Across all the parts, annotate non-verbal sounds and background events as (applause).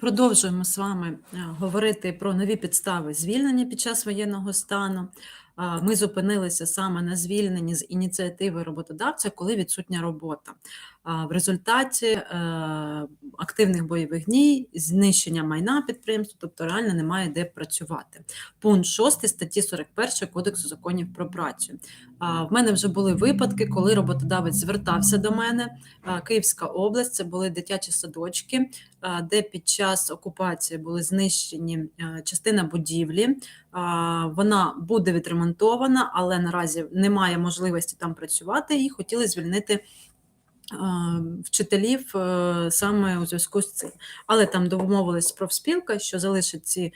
Продовжуємо з вами е, говорити про нові підстави звільнення під час воєнного стану. Ми зупинилися саме на звільненні з ініціативи роботодавця, коли відсутня робота. В результаті е, активних бойових дій, знищення майна підприємства, тобто реально немає де працювати. Пункт 6 статті 41 Кодексу законів про працю. В мене вже були випадки, коли роботодавець звертався до мене. Київська область, це були дитячі садочки, де під час окупації були знищені частина будівлі. Вона буде відремонтована, але наразі немає можливості там працювати, і хотіли звільнити. А, Вчителів е, саме у зв'язку з цим, але там домовились профспілка, що залишить ці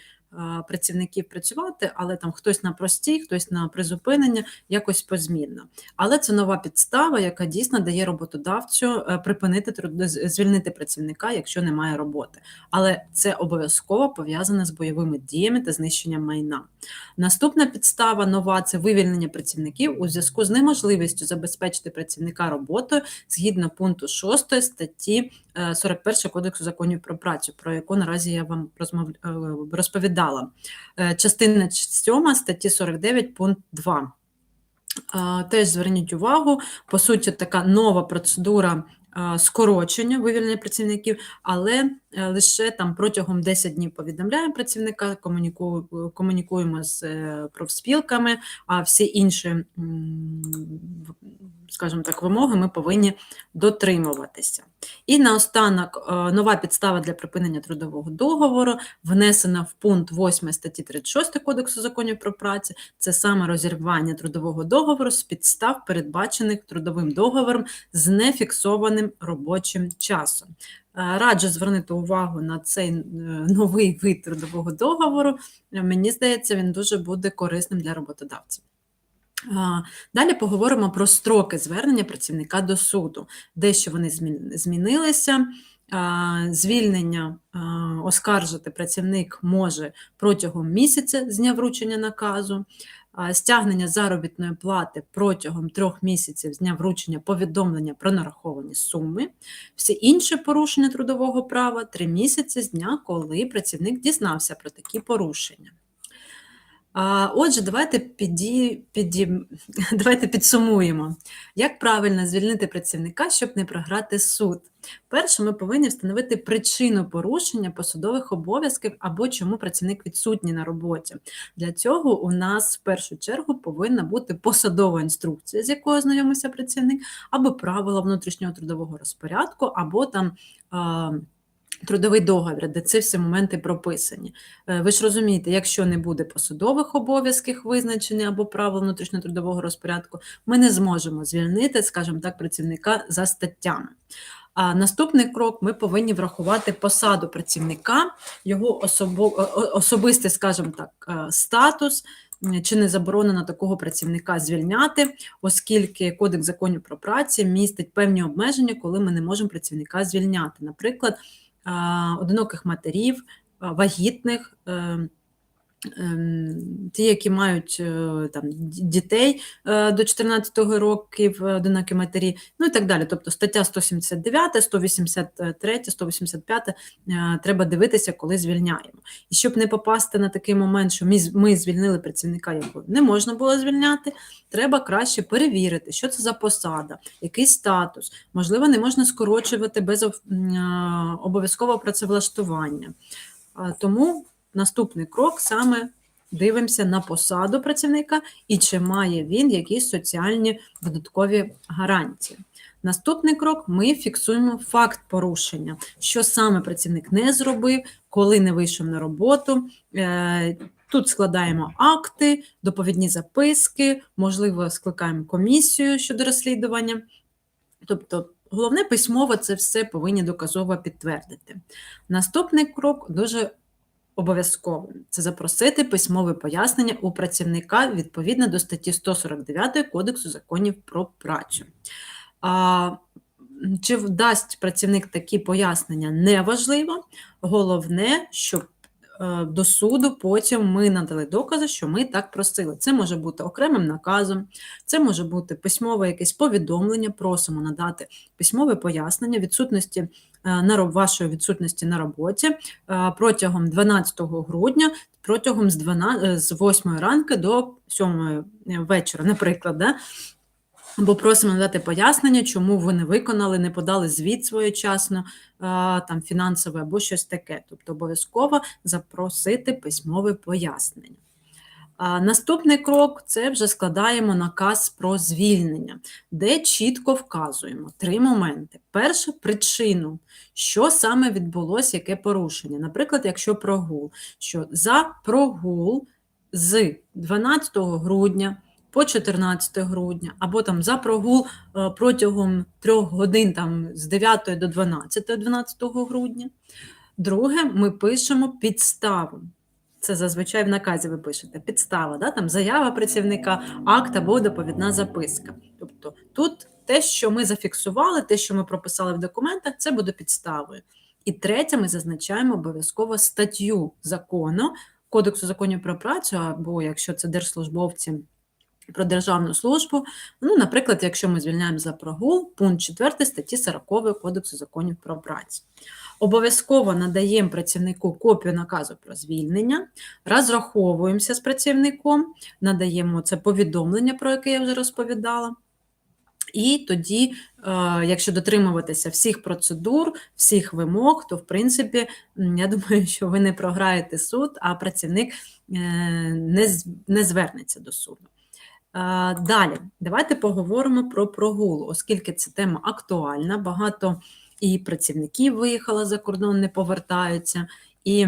працівників працювати, але там хтось на простій, хтось на призупинення, якось позмінно. Але це нова підстава, яка дійсно дає роботодавцю е, припинити звільнити працівника, якщо немає роботи. Але це обов'язково пов'язане з бойовими діями та знищенням майна. Наступна підстава нова це вивільнення працівників у зв'язку з неможливістю забезпечити працівника роботою згідно пункту 6 статті е, 41 Кодексу законів про працю, про яку наразі я вам е, розповідала. Е, Частина 7 статті 49 пункт 2. Е, Теж зверніть увагу, по суті, така нова процедура е, скорочення вивільнення працівників, але е, лише там протягом 10 днів повідомляємо працівника, комунікуємо, з е, профспілками, а всі інші, скажімо так, вимоги ми повинні дотримуватися. І наостанок е, нова підстава для припинення трудового договору внесена в пункт 8 статті 36 Кодексу законів про працю. Це саме розірвання трудового договору з підстав, передбачених трудовим договором з нефіксованим робочим часом. Е, Раджу звернути увагу на цей е, новий вид трудового договору. Мені здається, він дуже буде корисним для роботодавців. Далі поговоримо про строки звернення працівника до суду, дещо вони змінилися. Звільнення оскаржити працівник може протягом місяця з дня вручення наказу, стягнення заробітної плати протягом трьох місяців з дня вручення повідомлення про нараховані суми, всі інші порушення трудового права три місяці з дня, коли працівник дізнався про такі порушення. Отже, давайте піді, піді, (laughs) давайте підсумуємо, як правильно звільнити працівника, щоб не програти суд. Перше, ми повинні встановити причину порушення посадових обов'язків або чому працівник відсутній на роботі. Для цього у нас в першу чергу повинна бути посадова інструкція, з якою знайомився працівник, або правила внутрішнього трудового розпорядку, або там. Трудовий договір, де ці всі моменти прописані. Е, Ви ж розумієте, якщо не буде посадових обов'язків визначення або правил внутрішньотрудового розпорядку, ми не зможемо звільнити, скажімо так, працівника за статтями. А наступний крок ми повинні врахувати посаду працівника, його особо, о- особистий, скажімо так, е, статус. Чи не заборонено такого працівника звільняти, оскільки Кодекс законів про працю містить певні обмеження, коли ми не можемо працівника звільняти. Наприклад, одиноких матерів, вагітних, е, ті, які мають е, там, дітей е, до 14 років, е, одинокі матері, ну і так далі. Тобто стаття 179, 183, 185 е, треба дивитися, коли звільняємо. І щоб не попасти на такий момент, що ми, звільнили працівника, якого не можна було звільняти, треба краще перевірити, що це за посада, який статус, можливо, не можна скорочувати без обов'язкового працевлаштування. Тому наступний крок саме дивимося на посаду працівника і чи має він якісь соціальні додаткові гарантії. Наступний крок ми фіксуємо факт порушення, що саме працівник не зробив, коли не вийшов на роботу. Е, Тут складаємо акти, доповідні записки, можливо, скликаємо комісію щодо розслідування. Тобто, головне письмово це все повинні доказово підтвердити. Наступний крок дуже обов'язковий це запросити письмове пояснення у працівника відповідно до статті 149 Кодексу законів про працю. А, чи вдасть працівник такі пояснення, неважливо. Головне, щоб до суду потім ми надали докази, що ми так просили. Це може бути окремим наказом, це може бути письмове якесь повідомлення, просимо надати письмове пояснення відсутності е, на вашої відсутності на роботі е, протягом 12 грудня, протягом з 12, е, з 8 ранку до 7 вечора, наприклад. Да? Або просимо надати пояснення, чому ви не виконали, не подали звіт своєчасно, там фінансове або щось таке. Тобто обов'язково запросити письмове пояснення. Наступний крок це вже складаємо наказ про звільнення, де чітко вказуємо три моменти. Перше причину, що саме відбулося, яке порушення. Наприклад, якщо прогул, що за прогул з 12 грудня по 14 грудня, або там за прогул е, протягом трьох годин там, з 9 до 12, 12 грудня. Друге, ми пишемо підставу. Це зазвичай в наказі ви пишете підстава, да? там заява працівника, акт або доповідна записка. Тобто тут те, що ми зафіксували, те, що ми прописали в документах, це буде підставою. І третє, ми зазначаємо обов'язково статтю закону, Кодексу законів про працю, або якщо це держслужбовці про державну службу. Ну, наприклад, якщо ми звільняємо за прогул, пункт 4 статті 40 Кодексу законів про працю. Обов'язково надаємо працівнику копію наказу про звільнення, розраховуємося з працівником, надаємо це повідомлення, про яке я вже розповідала. І тоді, е, якщо дотримуватися всіх процедур, всіх вимог, то в принципі, я думаю, (laughs) що ви не програєте суд, а працівник е, не, звернеться до суду. Е, Далі, давайте поговоримо про прогул, оскільки ця тема актуальна, багато і працівників виїхало за кордон, не повертаються, і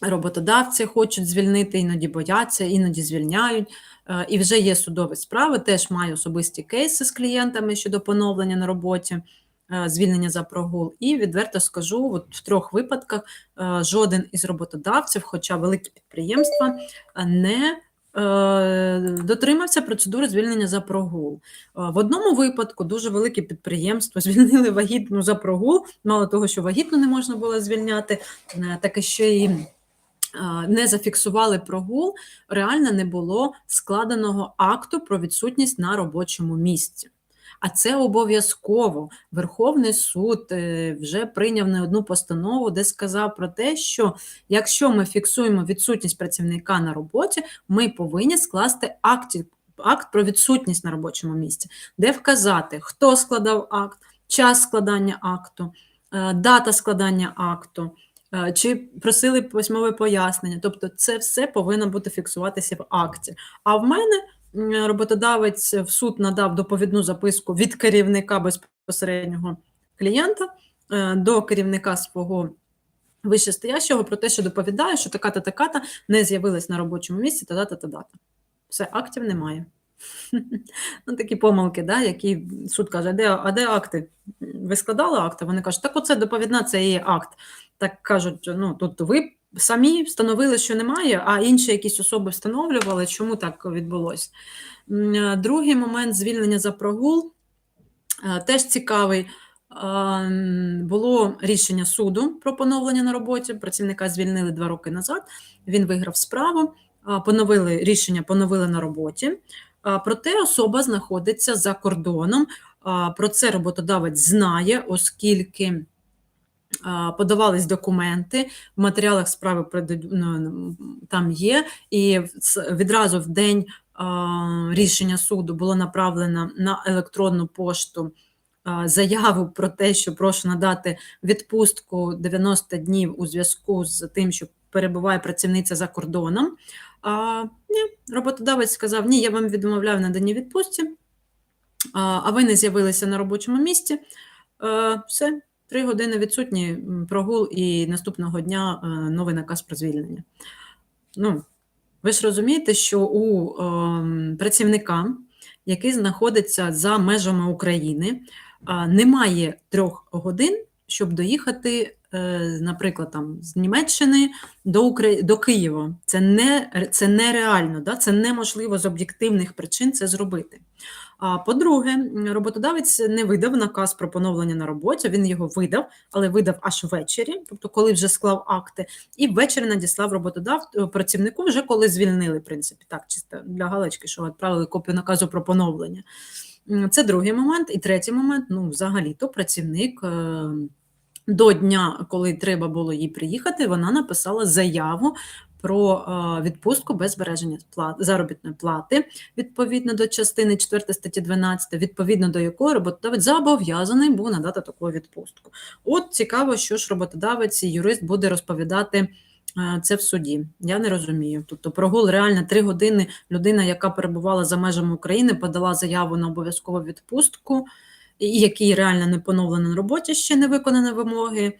роботодавці хочуть звільнити, іноді бояться, іноді звільняють. Е, І вже є судові справи, теж маю особисті кейси з клієнтами щодо поновлення на роботі, е, звільнення за прогул. І відверто скажу, от в трьох випадках жоден із роботодавців, хоча великі підприємства, не дотримався процедури звільнення за прогул. Е, В одному випадку дуже велике підприємство (laughs) звільнили вагітну за прогул. Мало того, що вагітну не можна було звільняти, е, так і ще й е, не зафіксували прогул, реально не було складеного акту про відсутність на робочому місці. А це обов'язково. Верховний суд е, вже прийняв не одну постанову, де сказав про те, що якщо ми фіксуємо відсутність працівника на роботі, ми повинні скласти акті, акт про відсутність на робочому місці, де вказати, хто складав акт, час складання акту, е, дата складання акту. е, Чи просили письмове пояснення, тобто це все повинно бути фіксуватися в акті. А в мене роботодавець в суд надав доповідну записку від керівника безпосереднього клієнта е, до керівника свого вищестоящого про те, що доповідає, що така-та така-та не з'явилась на робочому місці, та дата та дата. Все, актів немає. (laughs) Ну, такі помилки, да, які суд каже, де, а де акти? Ви складали акти? Вони кажуть, так оце доповідна, це є акт. Так кажуть, ну тут ви самі встановили, що немає, а інші якісь особи встановлювали, чому так відбулося. Е, Другий момент звільнення за прогул е, теж цікавий. Було рішення суду про поновлення на роботі. Працівника звільнили два роки назад. Він виграв справу, поновили рішення, поновили на роботі. Проте особа знаходиться за кордоном. Про це роботодавець знає, оскільки подавались документи, в матеріалах справи ну, там є, і відразу в день рішення суду було направлено на електронну пошту заяву про те, що прошу надати відпустку 90 днів у зв'язку з тим, що перебуває працівниця за кордоном. А, ні, роботодавець сказав: ні, я вам відмовляю в наданні відпустці, а, ви не з'явилися на робочому місці. Все, три години відсутні, прогул, і наступного дня е, новий наказ про звільнення. Ну, ви ж розумієте, що у ем, працівника, який знаходиться за межами України, а, немає трьох годин, щоб доїхати е, наприклад, там з Німеччини до Украї... до Києва. Це не це нереально, да? це неможливо з об'єктивних причин це зробити. А по-друге, роботодавець не видав наказ про поновлення на роботі. Він його видав, але видав аж ввечері, тобто коли вже склав акти, і ввечері надіслав роботодав е, працівнику, вже коли звільнили, в принципі, так, чисто для галочки, що відправили копію наказу про поновлення. Це другий момент. І третій момент, ну, взагалі-то працівник. е, До дня, коли треба було їй приїхати, вона написала заяву про е, відпустку без збереження заробітної плати відповідно до частини 4 статті 12, відповідно до якої роботодавець зобов'язаний був надати таку відпустку. От цікаво, що ж роботодавець і юрист буде розповідати е, це в суді. Я не розумію. Тобто прогул реально три години людина, яка перебувала за межами України, подала заяву на обов'язкову відпустку, і який реально не поновлено на роботі, ще не виконані вимоги.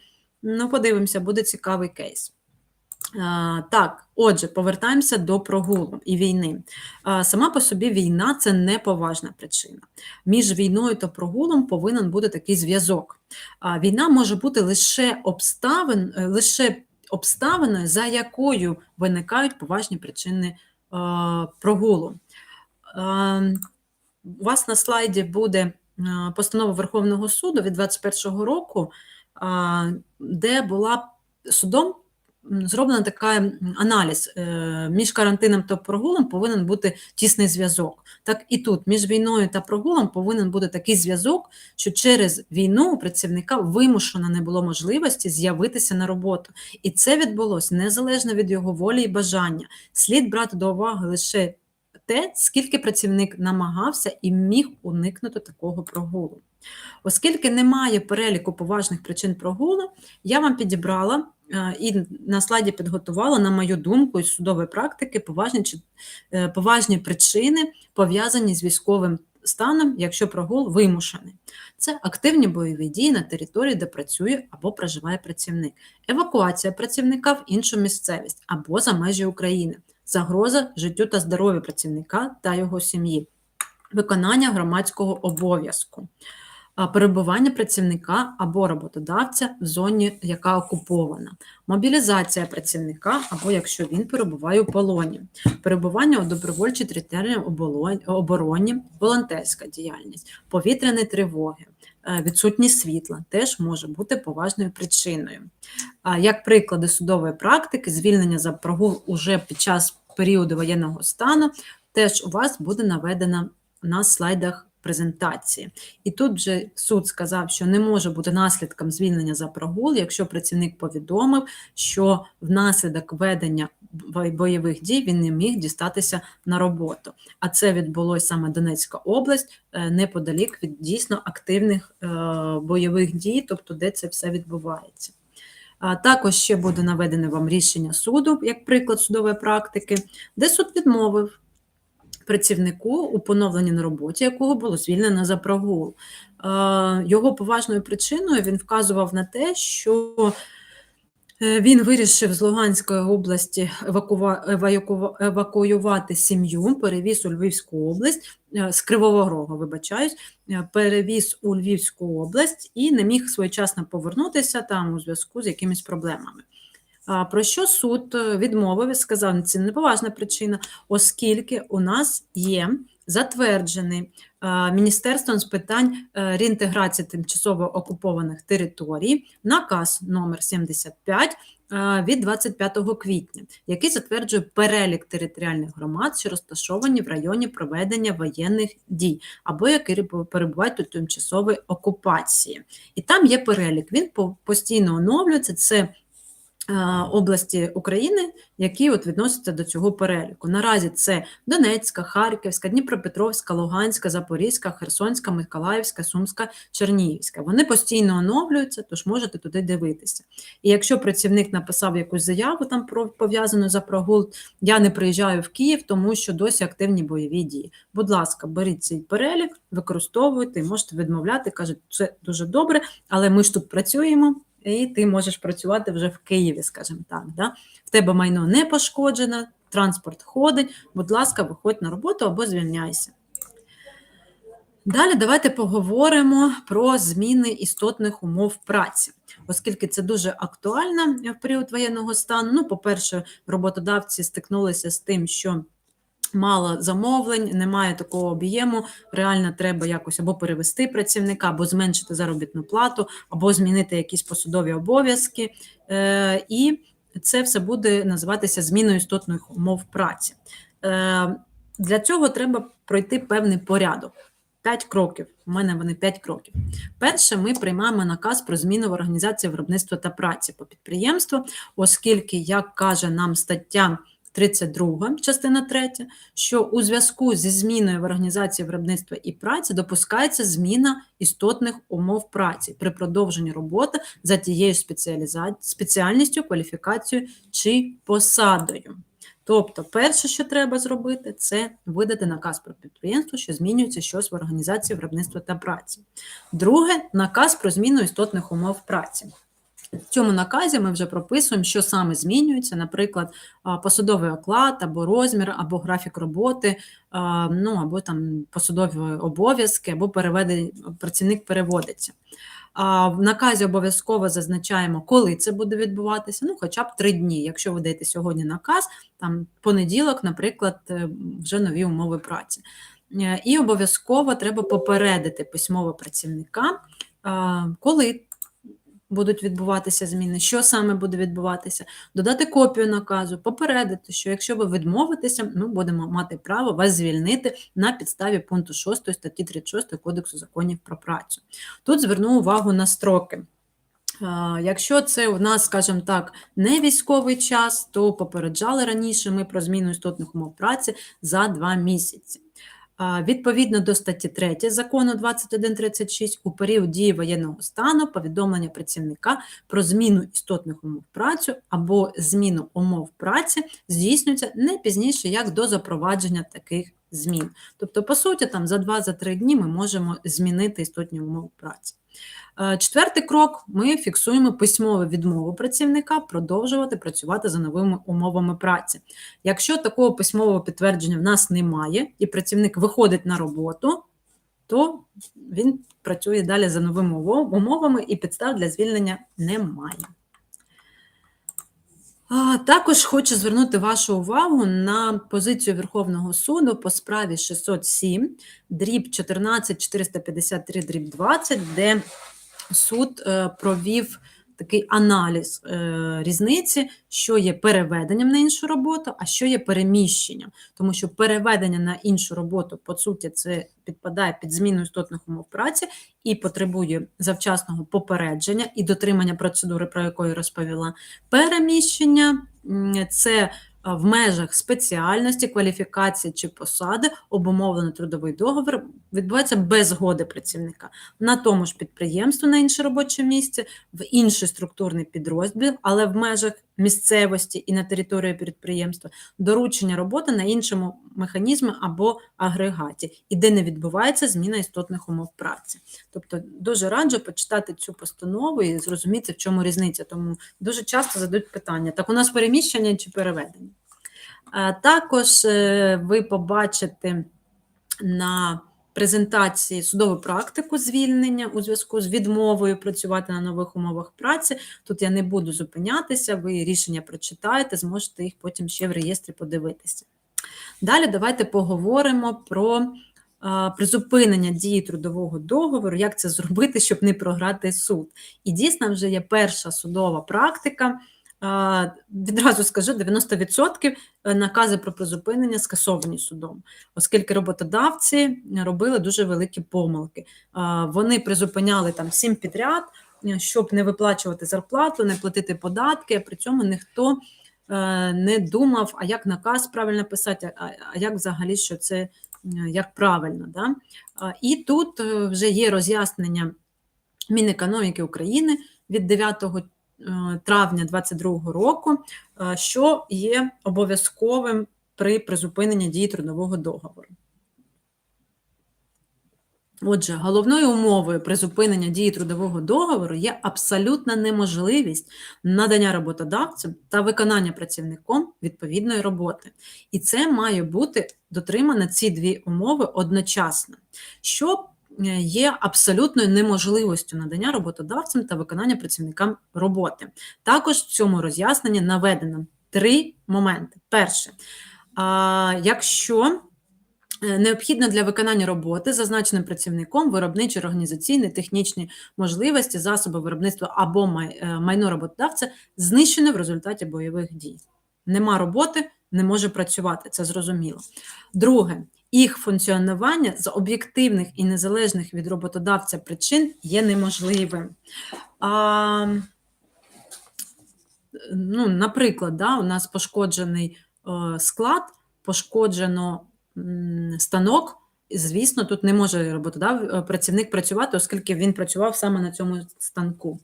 Ну, подивимося, буде цікавий кейс. А, Так, отже, повертаємося до прогулу і війни. Сама по собі війна це не поважна причина. Між війною та прогулом повинен бути такий зв'язок. Війна може бути лише обставин, е, лише обставиною, за якою виникають поважні причини прогулу. У вас на слайді буде постанова Верховного суду від 2021 року, де була судом зроблена така аналіз. Е, Між карантином та прогулом повинен бути тісний зв'язок. Так і тут між війною та прогулом повинен бути такий зв'язок, що через війну у працівника вимушено не було можливості з'явитися на роботу. І це відбулося незалежно від його волі і бажання. Слід брати до уваги лише те, скільки працівник намагався і міг уникнути такого прогулу. Оскільки немає переліку поважних причин прогулу, я вам підібрала і на слайді підготувала, на мою думку, із судової практики поважні, е, поважні причини, пов'язані з військовим станом, якщо прогул вимушений. Це активні бойові дії на території, де працює або проживає працівник, евакуація працівника в іншу місцевість або за межі України, загроза життю та здоров'ю працівника та його сім'ї, виконання громадського обов'язку перебування працівника або роботодавця в зоні, яка окупована, мобілізація працівника або якщо він перебуває у полоні, перебування у добровольчій територіальній обороні, волонтерська діяльність, повітряні тривоги, е, відсутність світла теж може бути поважною причиною. Як приклади судової практики, звільнення за прогул уже під час періоду воєнного стану, теж у вас буде наведено на слайдах презентації. І тут вже суд сказав, що не може бути наслідком звільнення за прогул, якщо працівник повідомив, що внаслідок ведення бойових дій він не міг дістатися на роботу. А це відбулося саме Донецька область, е, неподалік від дійсно активних е, бойових дій, тобто де це все відбувається. Також ще буде наведене вам рішення суду, як приклад судової практики, де суд відмовив працівнику у поновленні на роботі, якого було звільнено за прогул. Е, Його поважною причиною він вказував на те, що е, він вирішив з Луганської області евакуювати сім'ю, перевіз у Львівську область, е, з Кривого Рогу, вибачаюсь, перевіз у Львівську область і не міг своєчасно повернутися там у зв'язку з якимись проблемами. Про що суд е, відмовив і сказав, це неповажна причина, оскільки у нас є затверджений е, Міністерством з питань е, реінтеграції тимчасово окупованих територій наказ номер 75 е, від 25 квітня, який затверджує перелік територіальних громад, що розташовані в районі проведення воєнних дій, або які перебувають у тимчасовій окупації. І там є перелік. Він по- постійно оновлюється. Це області України, які от відносяться до цього переліку. Наразі це Донецька, Харківська, Дніпропетровська, Луганська, Запорізька, Херсонська, Миколаївська, Сумська, Чернігівська. Вони постійно оновлюються, тож можете туди дивитися. І якщо працівник написав якусь заяву там про пов'язану за прогул, я не приїжджаю в Київ, тому що досі активні бойові дії. Будь ласка, беріть цей перелік, використовуйте, можете відмовляти. кажуть, це дуже добре, але ми ж тут працюємо. І ти можеш працювати вже в Києві, скажімо так. Да? В тебе майно не пошкоджено, транспорт ходить. Будь ласка, виходь на роботу або звільняйся. Далі давайте поговоримо про зміни істотних умов праці, оскільки це дуже актуально в період воєнного стану. Ну, по-перше, роботодавці стикнулися з тим, що мало замовлень, немає такого об'єму. Реально треба якось або перевести працівника, або зменшити заробітну плату, або змінити якісь посудові обов'язки. Е, І це все буде називатися зміною істотних умов праці. Е, Для цього треба пройти певний порядок. П'ять кроків. У мене вони п'ять кроків. Перше, ми приймаємо наказ про зміну в організації виробництва та праці по підприємству, оскільки, як каже нам стаття 32, частина 3, що у зв'язку зі зміною в організації виробництва і праці допускається зміна істотних умов праці при продовженні роботи за тією спеціальністю, кваліфікацією чи посадою. Тобто, перше, що треба зробити, це видати наказ про підприємство, що змінюється щось в організації виробництва та праці. Друге наказ про зміну істотних умов праці. В цьому наказі ми вже прописуємо, що саме змінюється, наприклад, посадовий оклад або розмір, або графік роботи, ну або там посадові обов'язки, або переведення, працівник переводиться. В наказі обов'язково зазначаємо, коли це буде відбуватися, ну хоча б три дні. Якщо ви даєте сьогодні наказ, там понеділок, наприклад, е, вже нові умови праці. Е, І обов'язково треба попередити письмово працівника, коли будуть відбуватися зміни, що саме буде відбуватися, додати копію наказу, попередити, що якщо ви відмовитеся, ми будемо мати право вас звільнити на підставі пункту 6 статті 36 Кодексу законів про працю. Тут зверну увагу на строки. Якщо це у нас, скажімо так, не військовий час, то попереджали раніше ми про зміну істотних умов праці за два місяці. Відповідно до статті 3 закону 2136 у період дії воєнного стану повідомлення працівника про зміну істотних умов праці або зміну умов праці здійснюється не пізніше, як до запровадження таких змін. Тобто, по суті, там за 2-3 дні ми можемо змінити істотні умови праці. Е, Четвертий крок: ми фіксуємо письмову відмову працівника продовжувати працювати за новими умовами праці. Якщо такого письмового підтвердження в нас немає, і працівник виходить на роботу, то він працює далі за новими умовами і підстав для звільнення немає. Також хочу звернути вашу увагу на позицію Верховного суду по справі 607, дріб 14 453 дріб 20, де суд е, провів такий аналіз е, різниці, що є переведенням на іншу роботу, а що є переміщенням. Тому що переведення на іншу роботу, по суті, це підпадає під зміну істотних умов праці і потребує завчасного попередження і дотримання процедури, про яку я розповіла. Переміщення це в межах спеціальності, кваліфікації чи посади обумовлений трудовий договір відбувається без згоди працівника. На тому ж підприємстві, на інше робоче місце, в інший структурний підрозділ, але в межах місцевості і на території підприємства, доручення роботи на іншому механізмі або агрегаті, і де не відбувається зміна істотних умов праці. Тобто дуже раджу почитати цю постанову і зрозуміти, в чому різниця. Тому дуже часто задають питання: так у нас переміщення чи переведення? Також е, ви побачите на презентації судову практику звільнення у зв'язку з відмовою працювати на нових умовах праці. Тут я не буду зупинятися, ви рішення прочитаєте, зможете їх потім ще в реєстрі подивитися. Далі давайте поговоримо про призупинення дії трудового договору, як це зробити, щоб не програти суд. І дійсно вже є перша судова практика. Відразу скажу, 90% накази про призупинення скасовані судом, оскільки роботодавці робили дуже великі помилки. Вони призупиняли там всім підряд, щоб не виплачувати зарплату, не платити податки, а при цьому ніхто е, не думав, а як наказ правильно писати, а як взагалі що це е, як правильно. Да? І тут е, вже є роз'яснення Мінекономіки України від 9 е, травня 2022 року, е, що є обов'язковим при призупиненні дії трудового договору. Отже, головною умовою призупинення дії трудового договору є абсолютна неможливість надання роботодавцям та виконання працівником відповідної роботи. І це має бути дотримано ці дві умови одночасно. Щоб е, є абсолютною неможливістю надання роботодавцям та виконання працівникам роботи. Також в цьому роз'ясненні наведено три моменти. Перше, якщо е, необхідно для виконання роботи зазначеним працівником виробничі, організаційні, технічні можливості, засоби виробництва або е, майно роботодавця знищено в результаті бойових дій. Нема роботи, не може працювати, це зрозуміло. Друге, їх функціонування з об'єктивних і незалежних від роботодавця причин є неможливим. А, ну, наприклад, да, у нас пошкоджений е, склад, пошкоджено станок. Звісно, тут не може роботодав е, працівник працювати, оскільки він працював саме на цьому станку.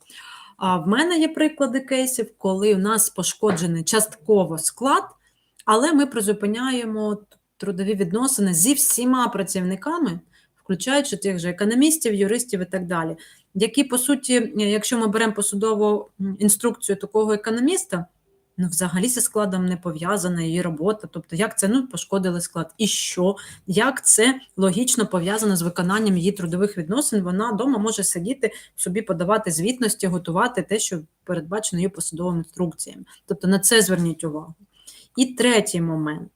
А в мене є приклади кейсів, коли у нас пошкоджений частково склад, але ми призупиняємо трудові відносини зі всіма працівниками, включаючи тих же економістів, юристів і так далі, які, по суті, якщо ми беремо посудову інструкцію такого економіста, ну, взагалі зі складом не пов'язана її робота. Тобто, як це ну, пошкодили склад, і що, як це логічно пов'язано з виконанням її трудових відносин, вона вдома може сидіти, собі подавати звітності, готувати те, що передбачено її посудовими інструкціями. Тобто на це зверніть увагу. І третій момент.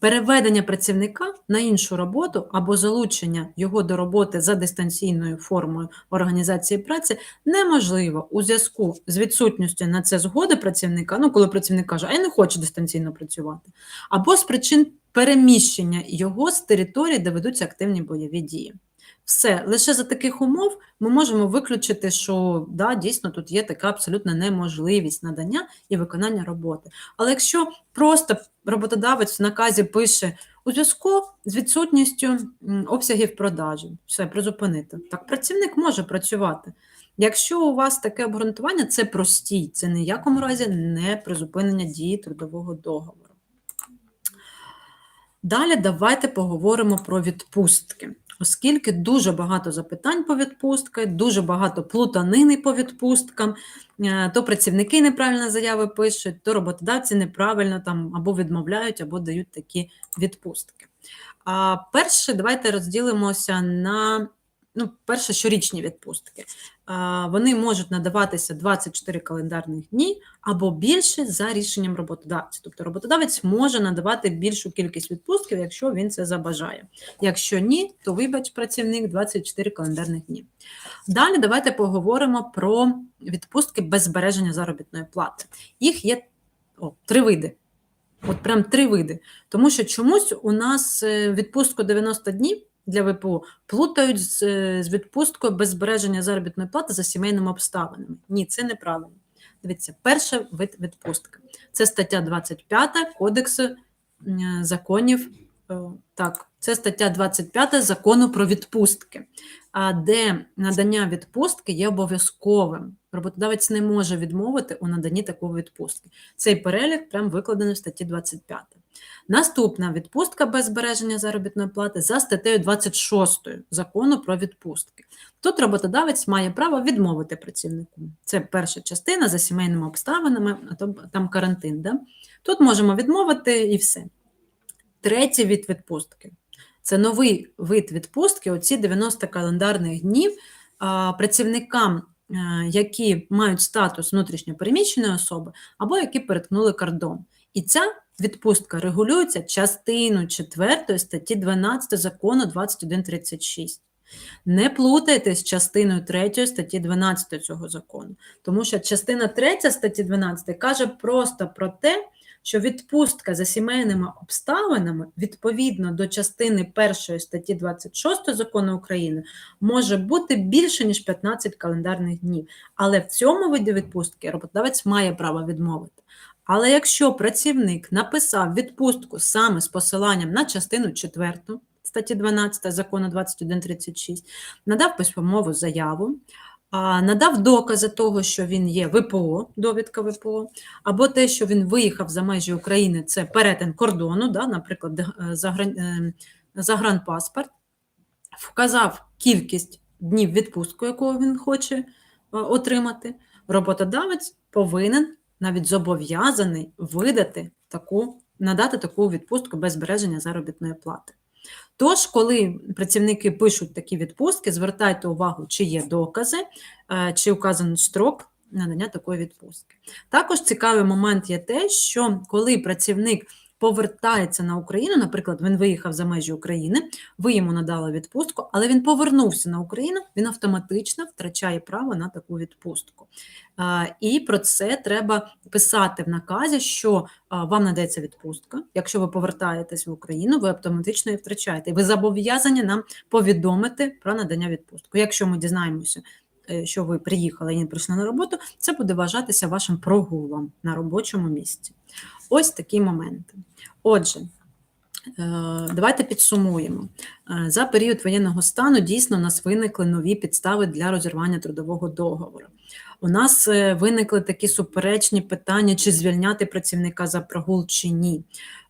Переведення працівника на іншу роботу або залучення його до роботи за дистанційною формою організації праці неможливо у зв'язку з відсутністю на це згоди працівника, ну коли працівник каже, а я не хочу дистанційно працювати, або з причин переміщення його з території, де ведуться активні бойові дії. Все, лише за таких умов ми можемо виключити, що да, дійсно тут є така абсолютна неможливість надання і виконання роботи. Але якщо просто роботодавець в наказі пише у зв'язку з відсутністю обсягів продажі, все призупинити, так працівник може працювати. Якщо у вас таке обґрунтування, це простій, це ні в якому разі не призупинення дії трудового договору. Далі давайте поговоримо про відпустки. Оскільки дуже багато запитань по відпустках, дуже багато плутанини по відпусткам, е, то працівники неправильно заяви пишуть, то роботодавці неправильно там або відмовляють, або дають такі відпустки. А перше, давайте розділимося на ну, перше, щорічні відпустки. Вони можуть надаватися 24 календарних дні або більше за рішенням роботодавця. Тобто роботодавець може надавати більшу кількість відпустків, якщо він це забажає. Якщо ні, то вибач працівник 24 календарних дні. Далі давайте поговоримо про відпустки без збереження заробітної плати. Їх є о, три види. От прям три види. Тому що чомусь у нас е, відпустку 90 днів для ВПО плутають з, е, з відпусткою без збереження заробітної плати за сімейними обставинами. Ні, це неправильно. Дивіться, перший вид відпустки. Це стаття 25 Кодексу е, законів. Е, Так, це стаття 25 закону про відпустки, де надання відпустки є обов'язковим. Роботодавець не може відмовити у наданні такої відпустки. Цей перелік прям викладений в статті 25. Наступна відпустка без збереження заробітної плати за статтею 26 закону про відпустки. Тут роботодавець має право відмовити працівнику. Це перша частина за сімейними обставинами, а то там карантин. Да? Тут можемо відмовити і все. Третій від відпустки. Це новий вид відпустки, оці 90 календарних днів працівникам, а, які мають статус внутрішньопереміщеної особи або які переткнули кордон. І ця відпустка регулюється частиною 4 статті 12 закону 2136. Не плутайте з частиною 3 статті 12 цього закону, тому що частина 3 статті 12 каже просто про те, що відпустка за сімейними обставинами відповідно до частини 1 статті 26 закону України може бути більше, ніж 15 календарних днів. Але в цьому виді відпустки роботодавець має право відмовити. Але якщо працівник написав відпустку саме з посиланням на частину 4 статті 12 закону 2136, надав письмову заяву, надав докази того, що він є ВПО, довідка ВПО, або те, що він виїхав за межі України, це перетин кордону, да, наприклад, е, загран- е, загранпаспорт, вказав кількість днів відпустку, яку він хоче е, отримати, роботодавець повинен навіть зобов'язаний видати таку, надати таку відпустку без збереження заробітної плати. Тож, коли працівники пишуть такі відпустки, звертайте увагу, чи є докази, е, чи указаний строк надання такої відпустки. Також цікавий момент є те, що коли працівник повертається на Україну, наприклад, він виїхав за межі України, ви йому надали відпустку, але він повернувся на Україну, він автоматично втрачає право на таку відпустку. І про це треба писати в наказі, що вам надається відпустка. Якщо ви повертаєтесь в Україну, ви автоматично її втрачаєте. Ви зобов'язані нам повідомити про надання відпустку. Якщо ми дізнаємося, е, що ви приїхали і не прийшли на роботу, це буде вважатися вашим прогулом на робочому місці. Ось такі моменти. Отже, е, давайте підсумуємо. Е, За період воєнного стану дійсно у нас виникли нові підстави для розірвання трудового договору. У нас е, виникли такі суперечні питання, чи звільняти працівника за прогул чи ні.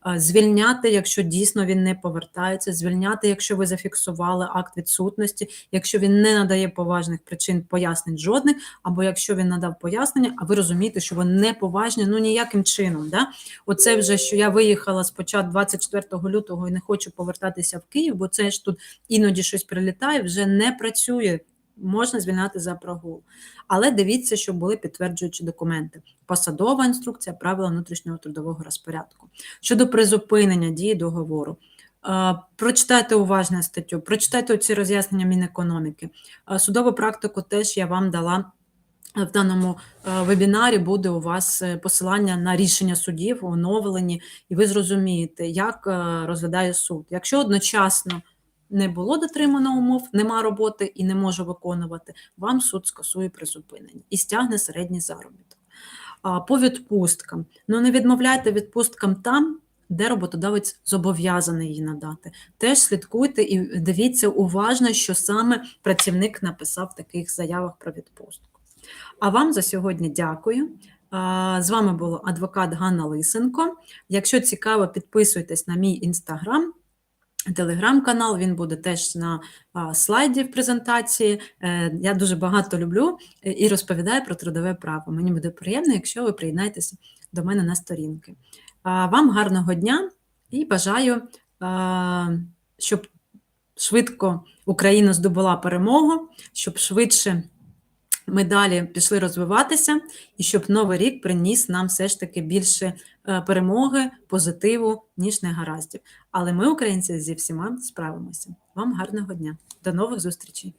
Е, Звільняти, якщо дійсно він не повертається, звільняти, якщо ви зафіксували акт відсутності, якщо він не надає поважних причин пояснень жодних, або якщо він надав пояснення, а ви розумієте, що вони не поважні, ну ніяким чином. Да? Оце вже що я виїхала спочатку 24 лютого і не хочу повертатися в Київ, бо це ж тут іноді щось прилітає, вже не працює. Можна звільняти за прогул. Але дивіться, щоб були підтверджуючі документи. Посадова інструкція, правила внутрішнього трудового розпорядку. Щодо призупинення дії договору. е, Прочитайте уважно статтю, прочитайте ці роз'яснення Мінекономіки. Е, Судову практику теж я вам дала в даному е, вебінарі буде у вас е, посилання на рішення судів оновлені, і ви зрозумієте, як е, розглядає суд. Якщо одночасно не було дотримано умов, нема роботи і не може виконувати, вам суд скасує призупинення і стягне середній заробіток. По відпусткам, ну не відмовляйте відпусткам там, де роботодавець зобов'язаний її надати. Теж слідкуйте і дивіться уважно, що саме працівник написав в таких заявах про відпустку. А вам за сьогодні дякую. З вами була адвокат Ганна Лисенко. Якщо цікаво, підписуйтесь на мій інстаграм, телеграм-канал. Він буде теж на слайді в презентації. Е, Я дуже багато люблю е, і розповідаю про трудове право. Мені буде приємно, якщо ви приєднаєтеся до мене на сторінки. Вам гарного дня і бажаю, щоб швидко Україна здобула перемогу, щоб швидше ми далі пішли розвиватися, і щоб новий рік приніс нам все ж таки більше е, перемоги, позитиву, ніж негараздів. Але ми, українці, зі всіма справимося. Вам гарного дня. До нових зустрічей!